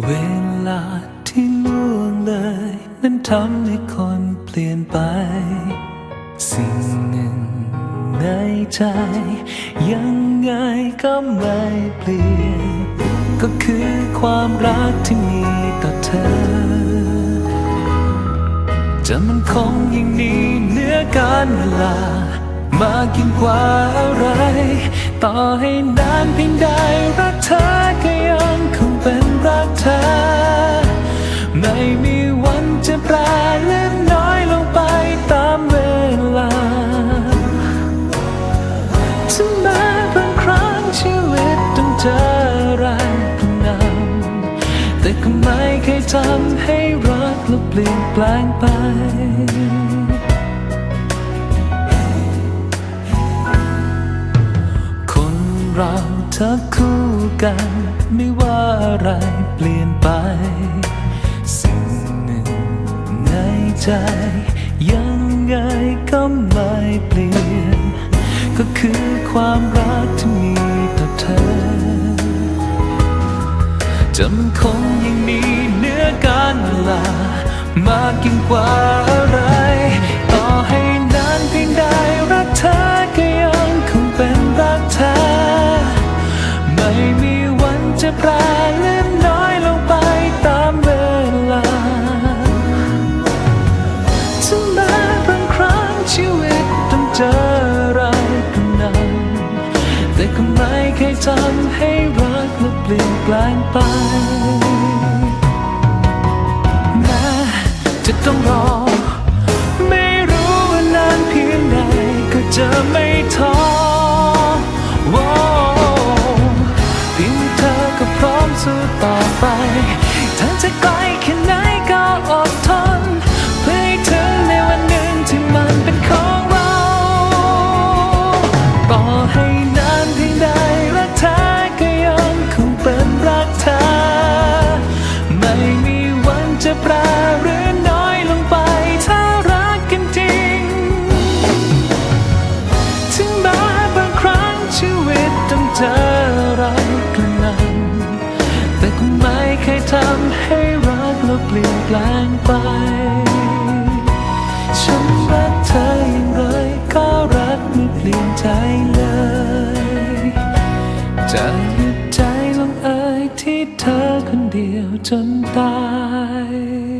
เวลาที่ล่วงเลย นั้นทำให้คนเปลี่ยนไป สิ่งหนึ่งในใจ ยังไงก็ไม่เปลี่ยน ก็คือความรักที่มีต่อเธอ จะมันคงยิ่งนี้เหนือการเวลา มากยิ่งกว่าอะไร ต่อให้นานเพียงใดรักเธอก็ยังคง เธอ ไม่มีวันจะแปรเลือนน้อยลงไปตามเวลาถึงแม้บางครั้งชีวิตต้องเจออะไรผู้นำแต่ก็ไม่เคยทำให้รักและเปลี่ยนแปลงไปคนเราถ้าคู่ กัน ไม่ว่าอะไรเปลี่ยนไป สิ่งหนึ่งในใจ ยังไงก็ไม่เปลี่ยน ก็คือความรักที่มีต่อเธอจะมันคงยังมีเนื้อการเวลามากยิ่งกว่าอะไร ออะไรก็นั้นแต่ก็ไม่เคยทำให้รักและเปลี่ยนแปลงไปแม้จะต้องรอ ไม่รู้ว่านานเพียงใดก็จะไม่ท้อเพียงเธอก็พร้อมสู้ต่อไปทั้งจะไกล อ ไม่มีวันจะแปรหรือน้อยลงไปถ้ารักกันจริง ถึงแม้บางครั้งชีวิตต้องเจออะไรกระนั้น แต่ก็ไม่เคยทำให้รักเราเปลี่ยนแปลงไป ฉันรักเธออย่างไรก็รักไม่เปลี่ยนใจเลยจ ที่เธอคนเดียวจนตาย